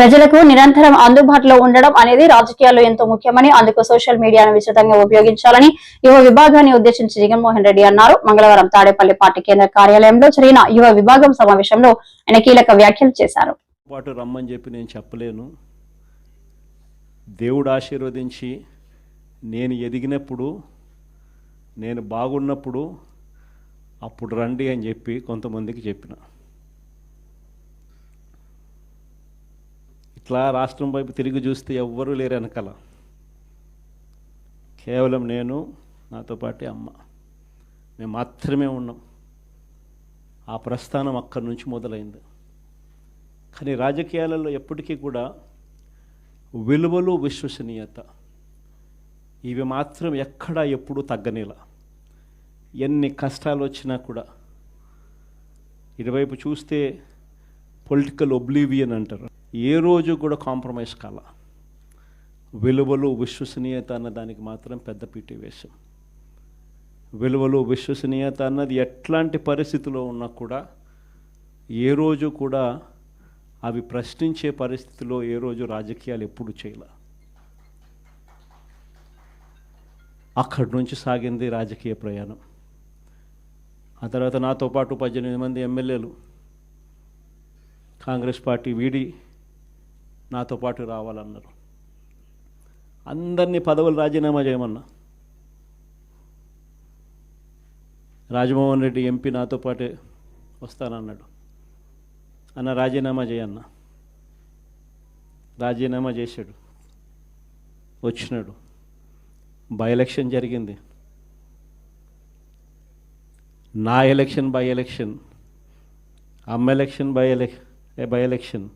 ప్రజలకు నిరంతరం అందుబాటులో ఉండడం అనేది రాజకీయాల్లో ఎంతో ముఖ్యమని అందుకు సోషల్ మీడియాను విస్తృతంగా ఉపయోగించాలని యువ విభాగాన్ని ఉద్దేశించి జగన్మోహన్ రెడ్డి అన్నారు. మంగళవారం తాడేపల్లి పార్టీ కేంద్ర కార్యాలయంలో జరిగిన యువ విభాగం సమావేశంలో ఆయన కీలక వ్యాఖ్యలు చేశారు. పాటు రమ్మని చెప్పి నేను చెప్పలేను. దేవుడు ఆశీర్వదించి నేను ఎదిగినప్పుడు నేను బాగున్నప్పుడు అప్పుడు రండి అని చెప్పి కొంతమందికి చెప్పిన. ఇట్లా రాష్ట్రం వైపు తిరిగి చూస్తే ఎవ్వరూ లేరు వెనకాల. కేవలం నేను నాతో పాటే అమ్మ. మేము మాత్రమే ఉన్నాం. ఆ ప్రస్థానం అక్కడి నుంచి మొదలైంది. కానీ రాజకీయాలలో ఎప్పటికీ కూడా విలువలు విశ్వసనీయత. ఇవి మాత్రం ఎక్కడా ఎప్పుడూ తగ్గనేలా. ఎన్ని కష్టాలు వచ్చినా కూడా ఇటువైపు చూస్తే పొలిటికల్ ఒబ్లీవియన్ అంటారు. ఏ రోజు కూడా కాంప్రమైజ్ కాల. విలువలు విశ్వసనీయత అన్న దానికి మాత్రం పెద్ద పీటీ వేశాం విలువలు విశ్వసనీయత అన్నది ఎట్లాంటి పరిస్థితిలో ఉన్నా కూడా ఏ రోజు కూడా అవి ప్రశ్నించే పరిస్థితిలో ఏ రోజు రాజకీయాలు ఎప్పుడు చేయలే. అక్కడి నుంచి సాగింది రాజకీయ ప్రయాణం. ఆ తర్వాత నాతో పాటు పద్దెనిమిది మంది ఎమ్మెల్యేలు. కాంగ్రెస్ పార్టీ వీడి నాతో పాటు రావాలన్నారు. అందరినీ పదవులు రాజీనామా చేయమన్నా. రాజమోహన్ రెడ్డి ఎంపీ నాతో పాటే వస్తానన్నాడు. అన్న రాజీనామా చేయన్న. రాజీనామా చేశాడు. వచ్చినాడు. బై ఎలక్షన్ జరిగింది. నా ఎలక్షన్ బై ఎలక్షన్. అమ్మ election by ఎలక్ by election.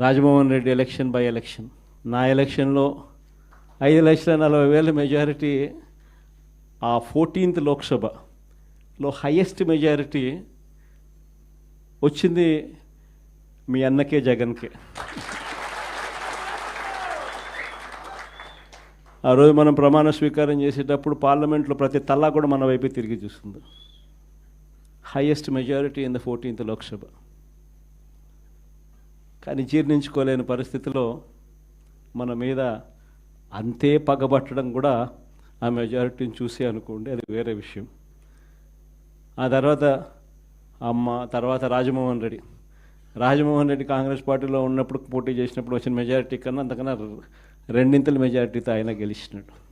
Rajamohan Reddy election by election. నా ఎలక్షన్లో ఐదు లక్షల నలభై వేల మెజారిటీ ఆ ఫోర్టీన్త్ లోక్సభలో హయ్యెస్ట్ మెజారిటీ వచ్చింది మీ అన్నకే జగన్కే. ఆ రోజు మనం ప్రమాణ స్వీకారం చేసేటప్పుడు పార్లమెంట్లో ప్రతి తల్లా కూడా మన వైపే తిరిగి చూస్తుంది. Highest majority in the fourteenth Lok Sabha. కానీ జీర్ణించుకోలేని పరిస్థితిలో మన మీద అంతే పగబట్టడం కూడా ఆ మెజారిటీని చూసి అనుకోండి అది వేరే విషయం. ఆ తర్వాత అమ్మ తర్వాత రాజమోహన్ రెడ్డి. రాజమోహన్ రెడ్డి కాంగ్రెస్ పార్టీలో ఉన్నప్పుడు పోటీ చేసినప్పుడు వచ్చిన మెజారిటీ కన్నా అంతకన్నా రెండింతల మెజారిటీతో ఆయన గెలిచినాడు.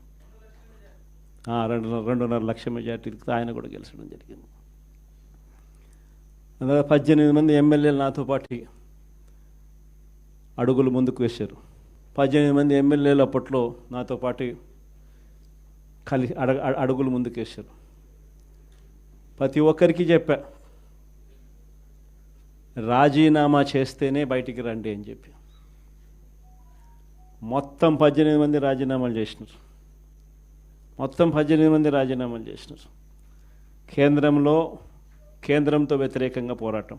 ఆ, రెండు రెండున్నర లక్ష మెజారిటీతో ఆయన కూడా గెలిచడం జరిగింది. అందులో పద్దెనిమిది మంది ఎమ్మెల్యేలు నాతో పాటు అడుగులు ముందుకు వేశారు. పద్దెనిమిది మంది ఎమ్మెల్యేలు అప్పట్లో నాతో పాటు కలిసి అడగ అడుగులు ముందుకు వేశారు. ప్రతి ఒక్కరికి చెప్పా రాజీనామా చేస్తేనే బయటికి రండి అని చెప్పి. మొత్తం పద్దెనిమిది మంది రాజీనామాలు చేసినారు. మొత్తం పద్దెనిమిది మంది రాజీనామాలు చేసినారు. కేంద్రంలో కేంద్రంతో వ్యతిరేకంగా పోరాటం.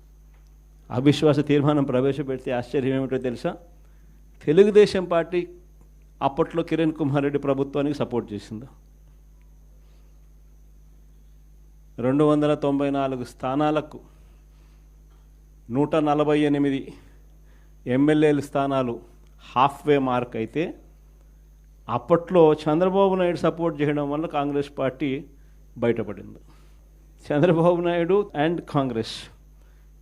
అవిశ్వాస తీర్మానం ప్రవేశపెడితే ఆశ్చర్యం ఏమిటో తెలుసా? తెలుగుదేశం పార్టీ అప్పట్లో కిరణ్ కుమార్ రెడ్డి ప్రభుత్వానికి సపోర్ట్ చేసింది. రెండు వందల తొంభై నాలుగు స్థానాలకు నూట నలభై ఎనిమిది ఎమ్మెల్యేల స్థానాలు హాఫ్ వే మార్క్ అయితే అప్పట్లో చంద్రబాబు నాయుడు సపోర్ట్ చేయడం వల్ల కాంగ్రెస్ పార్టీ బయటపడింది. చంద్రబాబు నాయుడు అండ్ కాంగ్రెస్.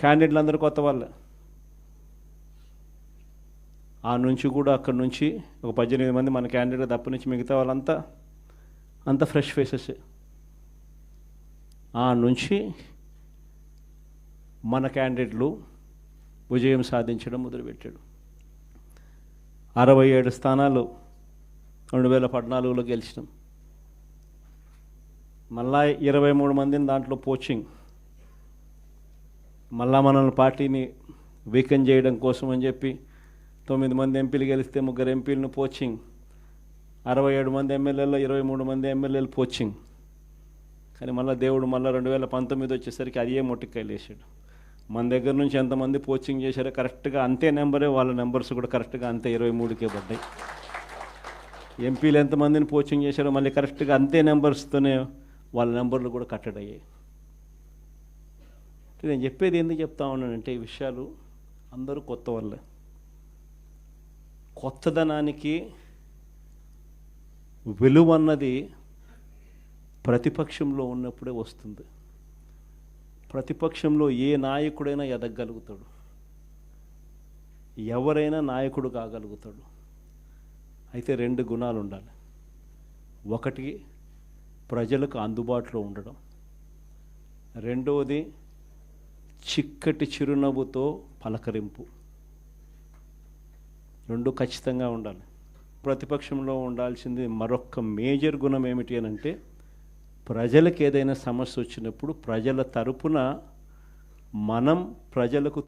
క్యాండిడేట్లు అందరూ కొత్త వాళ్ళే. ఆ నుంచి కూడా అక్కడి నుంచి ఒక పద్దెనిమిది మంది మన క్యాండిడేట్ తప్ప నుంచి మిగతా వాళ్ళంతా అంత ఫ్రెష్ ఫేసెస్. ఆ నుంచి మన క్యాండిడేట్లు విజయం సాధించడం మొదలుపెట్టాడు. అరవై ఏడు స్థానాలు రెండు వేల పద్నాలుగులో గెలిచినాం. మళ్ళా ఇరవై మూడు మందిని దాంట్లో పోచింగ్. మళ్ళా మనల్ని పార్టీని వీకెన్ చేయడం కోసం అని చెప్పి తొమ్మిది మంది ఎంపీలు గెలిస్తే ముగ్గురు ఎంపీలను పోచింగ్ అరవై ఏడు మంది ఎమ్మెల్యేలో ఇరవై మూడు మంది ఎమ్మెల్యేలు పోచింగ్ కానీ మళ్ళీ దేవుడు మళ్ళీ రెండు వేల పంతొమ్మిది వచ్చేసరికి అదే మొట్టికాయలు వేసాడు మన దగ్గర నుంచి ఎంతమంది పోచింగ్ చేశారో కరెక్ట్గా అంతే నెంబరే వాళ్ళ నెంబర్స్ కూడా కరెక్ట్గా అంతే ఇరవై మూడుకే పడ్డాయి. ఎంపీలు ఎంతమందిని పోచింగ్ చేశారో మళ్ళీ కరెక్ట్గా అంతే నెంబర్స్తోనే వాళ్ళ నెంబర్లు కూడా కట్టడయ్యాయి. నేను చెప్పేది ఎందుకు చెప్తా ఉన్నానంటే ఈ విషయాలు అందరూ కొత్త వాళ్ళే. కొత్తదనానికి విలువ అన్నది ప్రతిపక్షంలో ఉన్నప్పుడే వస్తుంది. ప్రతిపక్షంలో ఏ నాయకుడైనా ఎదగలుగుతాడు ఎవరైనా నాయకుడు కాగలుగుతాడు. అయితే రెండు గుణాలు ఉండాలి. ఒకటి ప్రజలకు అందుబాటులో ఉండడం. రెండవది చిక్కటి చిరునవ్వుతో పలకరింపు. రెండు ఖచ్చితంగా ఉండాలి. ప్రతిపక్షంలో ఉండాల్సింది మరొక మేజర్ గుణం ఏమిటి అని అంటే ప్రజలకు ఏదైనా సమస్య వచ్చినప్పుడు ప్రజల తరపున మనం ప్రజలకు